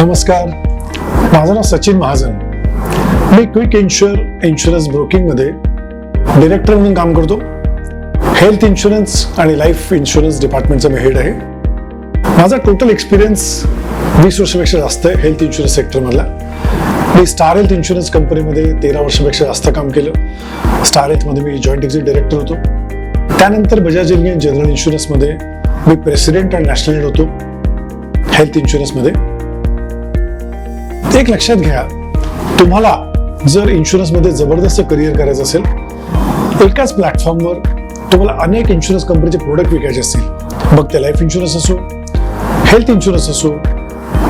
नमस्कार. माझं नाव सचिन महाजन. मी क्विक इन्शुअर इन्शुरन्स ब्रोकिंगमध्ये डिरेक्टर म्हणून काम करतो. हेल्थ इन्शुरन्स आणि लाईफ इन्शुरन्स डिपार्टमेंटचा मी हेड आहे. माझा टोटल एक्सपिरियन्स वीस वर्षापेक्षा जास्त आहे हेल्थ इन्शुरन्स सेक्टरमधला. मी स्टार हेल्थ इन्शुरन्स कंपनीमध्ये तेरा वर्षापेक्षा जास्त काम केलं. स्टार हेल्थमध्ये मी जॉईंट एक्झिक्युटिव्ह डिरेक्टर होतो. त्यानंतर बजाज इंडियन जनरल इन्शुरन्समध्ये मी प्रेसिडेंट आणि नॅशनल हेड होतो. हेल्थ इन्शुरन्समध्ये. एक लक्षात घ्या तुम्हाला जर इन्शुरन्समध्ये जबरदस्त करिअर करायचं असेल एकाच प्लॅटफॉर्मवर तुम्हाला अनेक इन्शुरन्स कंपनीचे प्रोडक्ट विकायचे असतील. मग ते लाईफ इन्शुरन्स असो हेल्थ इन्शुरन्स असो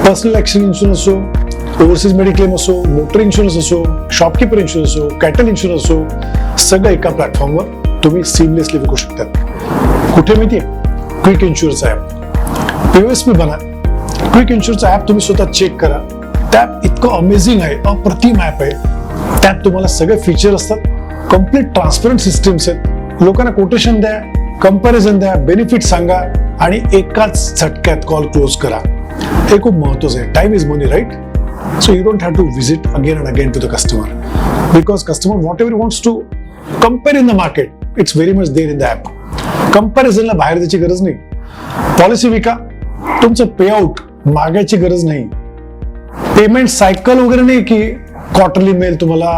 पर्सनल ॲक्शन इन्शुरन्स असो ओव्हरसीज मेडिक्लेम असो मोटर इन्शुरन्स असो शॉपकीपर इन्शुरन्स असो कॅटल इन्शुरन्स असो सगळं एका प्लॅटफॉर्मवर तुम्ही सिमलेसली विकू शकता. कुठे माहिती आहे? Quick insurance app S P बना. क्विक इन्शुरन्स ॲप तुम्ही स्वतः चेक करा. टॅप इतकं अमेझिंग आहे अप्रतिम ॲप आहे. त्यात तुम्हाला सगळे फीचर असतात. कंप्लीट ट्रान्सपरंट सिस्टीम्स आहेत. लोकांना कोटेशन द्या कंपॅरिझन द्या बेनिफिट सांगा आणि एकाच झटक्यात कॉल क्लोज करा. हे खूप महत्वाचं आहे. Time is money right so you don't have to visit again and again to the customer because customer whatever wants to compare in the market it's very much there in the app कंपॅरिझनला बाहेर द्यायची गरज नाही. Policy विका. तुमचं payout मागायची गरज नाही. Payment cycle वगैरे नाही की क्वार्टरली मिळेल तुम्हाला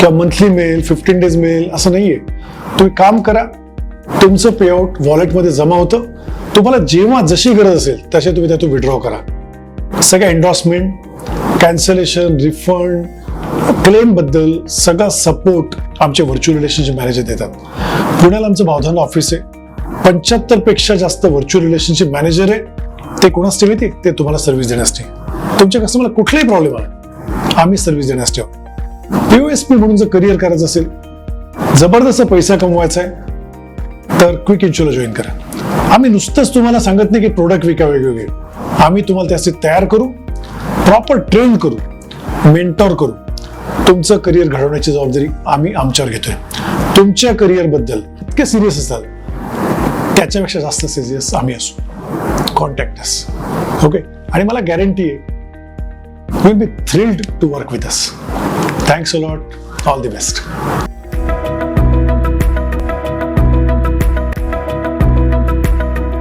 किंवा मंथली मिळेल फिफ्टीन डेज मिळेल असं नाहीये. तुम्ही काम करा. तुमचं पेआउट वॉलेटमध्ये जमा होतं. तुम्हाला जेव्हा जशी गरज असेल तसे तुम्ही त्यातून विड्रॉ करा. सगळ्या एन्डॉर्समेंट कॅन्सलेशन रिफंड क्लेमबद्दल सगळा सपोर्ट आमचे व्हर्च्युअल रिलेशनशिप मॅनेजर देतात. पुण्याला आमचं भावधान ऑफिस आहे. पंच्याहत्तरपेक्षा जास्त व्हर्च्युअल रिलेशनशिप मॅनेजर आहे. ते कोणास माहिती ते तुम्हाला सर्व्हिस देण्यासाठी तुमच्या कस्टमरला कुठलाही प्रॉब्लेम आला आम्ही सर्व्हिस देण्यास ठेवू. एस पी म्हणून जर करिअर करायचं असेल जबरदस्त पैसा कमवायचा आहे तर क्विक इन्शुरन्स जॉईन करा. आम्ही नुसतंच तुम्हाला सांगत नाही की प्रोडक्ट विका वेगवेगळे. आम्ही तुम्हाला त्यासाठी तयार करू प्रॉपर ट्रेन करू मेंटॉर करू. तुमचं करिअर घडवण्याची जबाबदारी आम्ही आमच्यावर घेतोय. तुमच्या करिअरबद्दल इतके सिरियस असतात त्याच्यापेक्षा जास्त सिरियस आम्ही असू. कॉन्टॅक्ट ओके आणि मला गॅरंटी आहे will be thrilled to work with us. Thanks a lot. All the best.